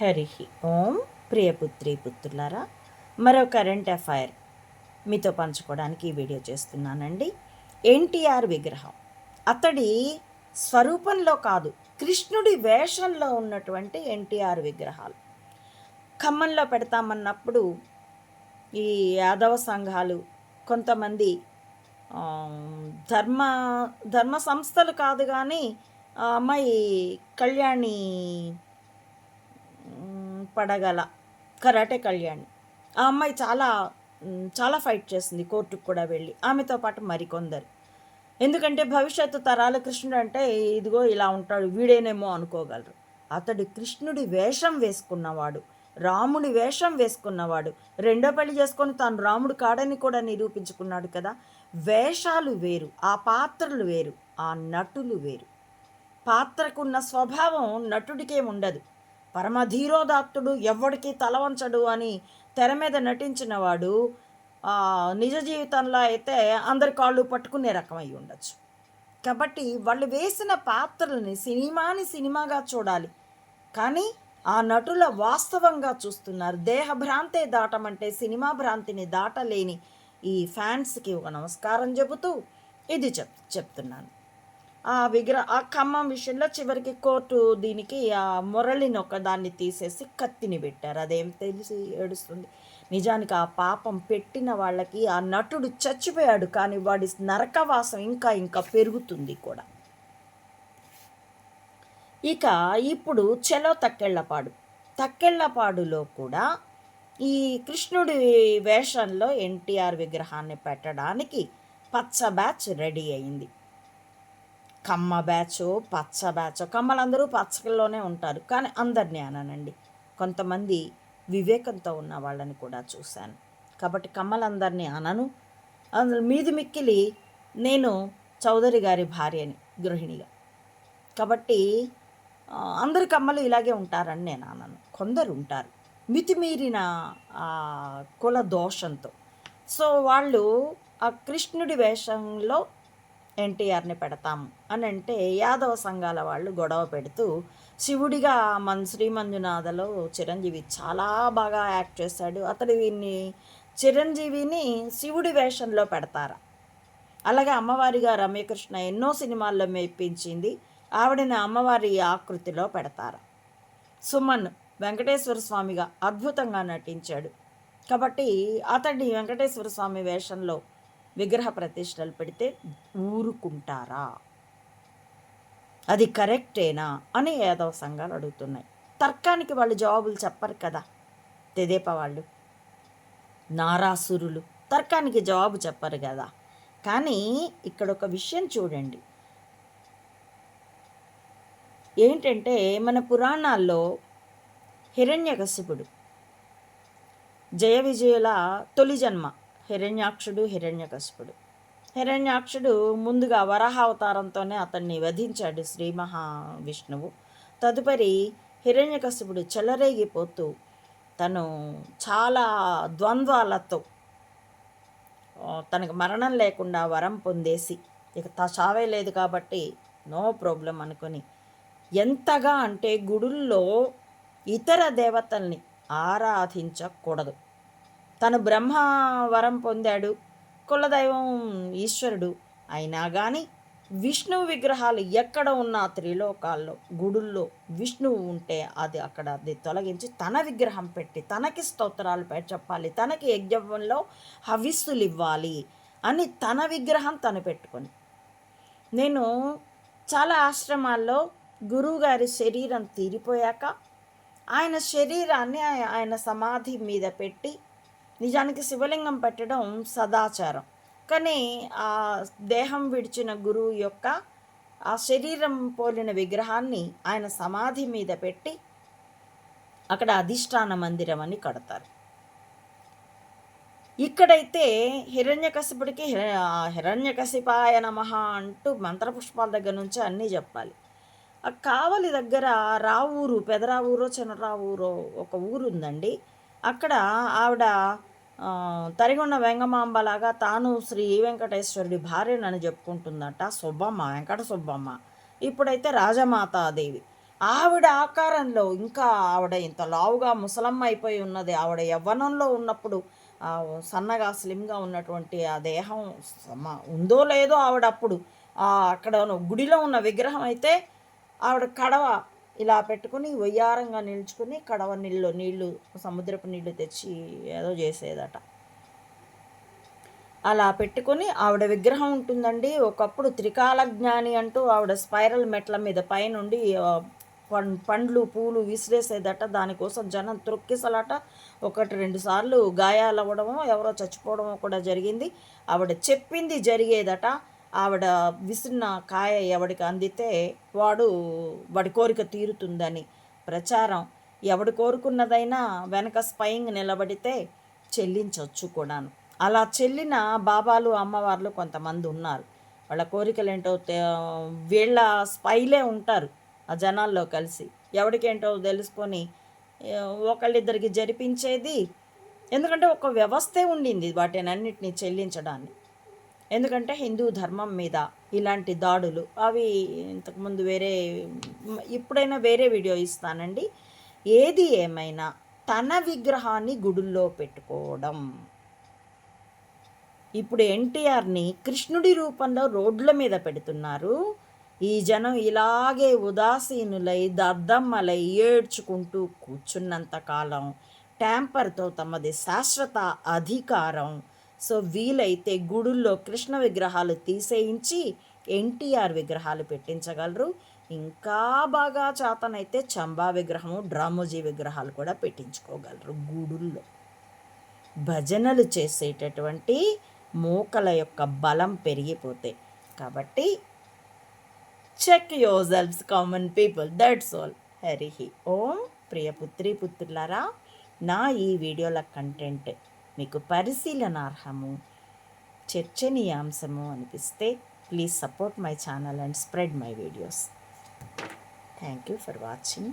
హరి ఓం ప్రియపుత్రి పుత్రులారా మరో current affair మీతో పంచుకోవడానికి ఈ వీడియో చేస్తున్నానండి. ఎన్టీఆర్ విగ్రహం. అతడి స్వరూపంలో కాదు కృష్ణుడి వేషంలో ఉన్నటువంటి ఎన్టీఆర్ విగ్రహాలు. ఖమ్మంలో పెడతామన్నప్పుడు ఈ యాదవ సంఘాలు కొంతమంది ధర్మ ధర్మ సంస్థలు కాదు కానీ అమ్మాయి కళ్యాణి పడగల. కరాటే కళ్యాణి. ఆ అమ్మాయి చాలా చాలా ఫైట్ చేసింది కోర్టుకు కూడా వెళ్ళి. ఆమెతో పాటు మరికొందరు. ఎందుకంటే భవిష్యత్తు తరాల కృష్ణుడు అంటే ఇదిగో ఇలా ఉంటాడు వీడేనేమో అనుకోగలరు. అతడు కృష్ణుడి వేషం వేసుకున్నవాడు రాముడి వేషం వేసుకున్నవాడు. రెండో పెళ్ళి చేసుకొని తాను రాముడు కాడని కూడా నిరూపించుకున్నాడు కదా. వేషాలు వేరు ఆ పాత్రలు వేరు ఆ నటులు వేరు. పాత్రకున్న స్వభావం నటుడికే ఉండదు. పరమధీరోదాత్తుడు ఎవ్వడికి తలవంచడు అని తెర మీద నటించిన వాడు నిజ జీవితంలో అయితే అందరి కాళ్ళు పట్టుకునే రకం అయి ఉండొచ్చు. కాబట్టి వాళ్ళు వేసిన పాత్రల్ని సినిమాని సినిమాగా చూడాలి. కానీ ఆ నటుల వాస్తవంగా చూస్తున్నారు. దేహ భ్రాంతే దాటమంటే సినిమా భ్రాంతిని దాటలేని ఈ ఫ్యాన్స్కి ఒక నమస్కారం చెబుతూ ఇది చెప్ చెప్తున్నాను. ఆ విగ్రహ ఆ ఖమ్మం విషయంలో చివరికి కోర్టు దీనికి ఆ మురళిని ఒక దాన్ని తీసేసి కత్తిని పెట్టారు. అదేం తెలిసి ఏడుస్తుంది? నిజానికి ఆ పాపం పెట్టిన వాళ్ళకి ఆ నటుడు చచ్చిపోయాడు కానీ వాడి నరకవాసం ఇంకా ఇంకా పెరుగుతుంది కూడా. ఇక ఇప్పుడు చెలో తక్కెళ్ళపాడు తక్కెళ్ళపాడులో కూడా ఈ కృష్ణుడి వేషంలో ఎన్టీఆర్ విగ్రహాన్ని పెట్టడానికి పచ్చ బ్యాచ్ రెడీ అయింది. కమ్మ బ్యాచ్ పచ్చ బ్యాచ్. కమ్మలందరూ పచ్చకల్లోనే ఉంటారు కానీ అందరినీ అననండి కొంతమంది వివేకంతో ఉన్న వాళ్ళని కూడా చూశాను. కాబట్టి కమ్మలందరినీ అనను. అందులో మీది మిక్కిలి నేను చౌదరి గారి భార్యని గృహిణిగా. కాబట్టి అందరి కమ్మలు ఇలాగే ఉంటారని నేను అనను. కొందరు ఉంటారు. మితిమీరిన ఆ, కుల దోషంతో. సో వాళ్ళు ఆ కృష్ణుడి వేషంలో ఎన్టీఆర్ని పెడతాము అని అంటే యాదవ సంఘాల వాళ్ళు గొడవ పెడుతూ శివుడిగా మన శ్రీమంజునాథలో చిరంజీవి చాలా బాగా యాక్ట్ చేశాడు. అతడు వీన్ని చిరంజీవిని శివుడి వేషంలో పెడతారా. అలాగే అమ్మవారిగా రమ్యకృష్ణ ఎన్నో సినిమాల్లో మెప్పించింది. ఆవిడని అమ్మవారి ఆకృతిలో పెడతారు. సుమన్ వెంకటేశ్వర స్వామిగా అద్భుతంగా నటించాడు. కాబట్టి అతడి వెంకటేశ్వర స్వామి వేషంలో విగ్రహ ప్రతిష్టలు పెడితే ఊరుకుంటారా? అది కరెక్టేనా? అని యాదవ సంఘాలు అడుగుతున్నాయి. తర్కానికి వాళ్ళు జవాబులు చెప్పరు కదా? తెదేప వాళ్ళు. నారాసురులు. తర్కానికి జవాబు చెప్పరు కదా? కానీ ఇక్కడ ఒక విషయం చూడండి. ఏంటంటే మన పురాణాల్లో హిరణ్యకశిపుడు జయ విజయుల తొలి జన్మ. హిరణ్యాక్షుడు హిరణ్యకశిపుడు. హిరణ్యాక్షుడు ముందుగా వరాహావతారంతోనే అతన్ని వధించాడు శ్రీ మహావిష్ణువు. తదుపరి హిరణ్యకశిపుడు చెలరేగిపోతూ తను చాలా ద్వంద్వాలతో తనకు మరణం లేకుండా వరం పొందేసి ఇక తా చావే లేదు కాబట్టి నో ప్రాబ్లం అనుకొని ఎంతగా అంటే గుడుల్లో ఇతర దేవతల్ని ఆరాధించకూడదు. తను బ్రహ్మ వరం పొందాడు. కులదైవం ఈశ్వరుడు అయినా కానీ విష్ణువు విగ్రహాలు ఎక్కడ ఉన్న త్రిలోకాల్లో గుడుల్లో విష్ణువు ఉంటే అది అక్కడ అది తొలగించి తన విగ్రహం పెట్టి తనకి స్తోత్రాలు పెట్ట చెప్పాలి. తనకి యజ్ఞంలో హవిస్సులు ఇవ్వాలి అని తన విగ్రహం తను పెట్టుకొని. నేను చాలా ఆశ్రమాల్లో గురువుగారి శరీరం తీరిపోయాక ఆయన శరీరాన్ని ఆయ- ఆయన సమాధి మీద పెట్టి నిజానికి శివలింగం పెట్టడం సదాచారం. కానీ ఆ దేహం విడిచిన గురువు యొక్క ఆ శరీరం పోలిన విగ్రహాన్ని ఆయన సమాధి మీద పెట్టి అక్కడ అధిష్టాన మందిరం అని కడతారు. ఇక్కడైతే హిరణ్యకశిపుడికి హిర హిరణ్యకశిపాయ నమ అంటూ మంత్రపుష్పాల దగ్గర నుంచి అన్నీ చెప్పాలి. ఆ కావలి దగ్గర రావూరు పెదరావూరో చిన్నరావూరో ఒక ఊరు ఉందండి అక్కడ ఆవిడ తరిగొన్న వెంగమాంబ వెంగమాంబలాగా తాను శ్రీ వెంకటేశ్వరుడి భార్యనని చెప్పుకుంటుందట సుబ్బమ్మ వెంకట సుబ్బమ్మ. ఇప్పుడైతే రాజమాతాదేవి. ఆవిడ ఆకారంలో ఇంకా ఆవిడ ఇంత లావుగా ముసలమ్మ అయిపోయి ఉన్నది. ఆవిడ యవ్వనంలో ఉన్నప్పుడు సన్నగా స్లిమ్గా ఉన్నటువంటి ఆ దేహం ఉందో లేదో ఆవిడ అప్పుడు అక్కడ గుడిలో ఉన్న విగ్రహం అయితే ఆవిడ కడవ ఇలా పెట్టుకుని వయ్యారంగా నిల్చుకుని కడవ నీళ్ళు నీళ్ళు సముద్రపు నీళ్ళు తెచ్చి ఏదో చేసేదట. అలా పెట్టుకొని ఆవిడ విగ్రహం ఉంటుందండి. ఒకప్పుడు త్రికాల జ్ఞాని అంటూ ఆవిడ స్పైరల్ మెట్ల మీద పైనుండి పండ్లు పూలు విసిరేసేదట. దానికోసం జనం త్రొక్కిసలాట. ఒకటి రెండు సార్లు గాయాలవ్వడమో ఎవరో చచ్చిపోవడమో కూడా జరిగింది. ఆవిడ చెప్పింది జరిగేదట. ఆవిడ విసిరిన కాయ ఎవడికి అందితే వాడు వాడి కోరిక తీరుతుందని ప్రచారం. ఎవడు కోరుకున్నదైనా వెనక స్పయింగ్ నిలబడితే చెల్లించవచ్చు కూడాను. అలా చెల్లిన బాబాలు అమ్మవార్లు కొంతమంది ఉన్నారు. వాళ్ళ కోరికలు ఏంటో వీళ్ళ స్పైలే ఉంటారు ఆ జనాల్లో కలిసి. ఎవడికేంటో తెలుసుకొని ఒకళ్ళిద్దరికి జరిపించేది. ఎందుకంటే ఒక వ్యవస్థే ఉండింది వాటిని అన్నింటినీ చెల్లించడాన్ని. ఎందుకంటే హిందూ ధర్మం మీద ఇలాంటి దాడులు అవి ఇంతకుముందు వేరే ఇప్పుడైనా వేరే వీడియో ఇస్తానండి. ఏది ఏమైనా తన విగ్రహాన్ని గుడుల్లో పెట్టుకోవడం. ఇప్పుడు ఎన్టీఆర్ని కృష్ణుడి రూపంలో రోడ్ల మీద పెడుతున్నారు. ఈ జనం ఇలాగే ఉదాసీనులై దద్దమ్మలై ఏడ్చుకుంటూ కూర్చున్నంత కాలం ట్యాంపర్తో తమది శాశ్వత అధికారం సో వీలైతే గుడుల్లో కృష్ణ విగ్రహాలు తీసేయించి ఎన్టీఆర్ విగ్రహాలు పెట్టించగలరు. ఇంకా బాగా చేతనైతే చంబా విగ్రహము డ్రామోజీ విగ్రహాలు కూడా పెట్టించుకోగలరు గుడుల్లో. భజనలు చేసేటటువంటి మూకల యొక్క బలం పెరిగిపోతాయి కాబట్టి check your selfs common people that's all Hari Om ప్రియపుత్రి పుత్రులారా నా ఈ వీడియోల కంటెంట్ మీకు పరిశీలనార్హము చర్చనీయాంశము అనిపిస్తే please support my channel and spread my videos thank you for watching